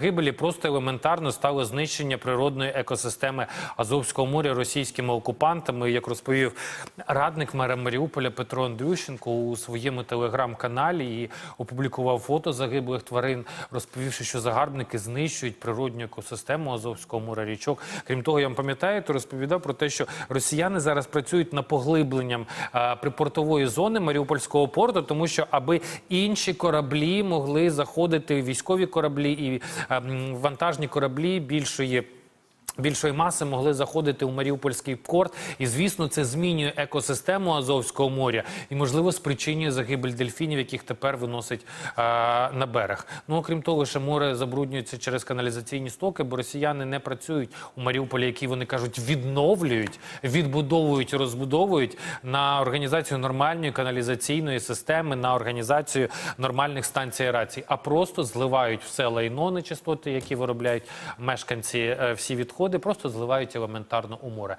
Гибелі просто елементарно стало знищення природної екосистеми Азовського моря російськими окупантами. Як розповів радник мера Маріуполя Петро Андрющенко у своєму телеграм-каналі і опублікував фото загиблих тварин, розповівши, що загарбники знищують природню екосистему Азовського моря річок. Крім того, я вам пам'ятаю, то розповідав про те, що росіяни зараз працюють над поглибленням е, припортової зони Маріупольського порту, тому що аби інші кораблі могли заходити військові кораблі і вантажні кораблі більшої. Більшої маси могли заходити у Маріупольський порт, і звісно, це змінює екосистему Азовського моря і, можливо, спричинює загибель дельфінів, яких тепер виносить е, на берег. Ну окрім того, ще море забруднюється через каналізаційні стоки, бо росіяни не працюють у Маріуполі, які вони кажуть, відновлюють, відбудовують, розбудовують на організацію нормальної каналізаційної системи, на організацію нормальних станцій аерації, а просто зливають все лайно нечистоти, які виробляють мешканці, е, всі відходи, просто зливають елементарно у море.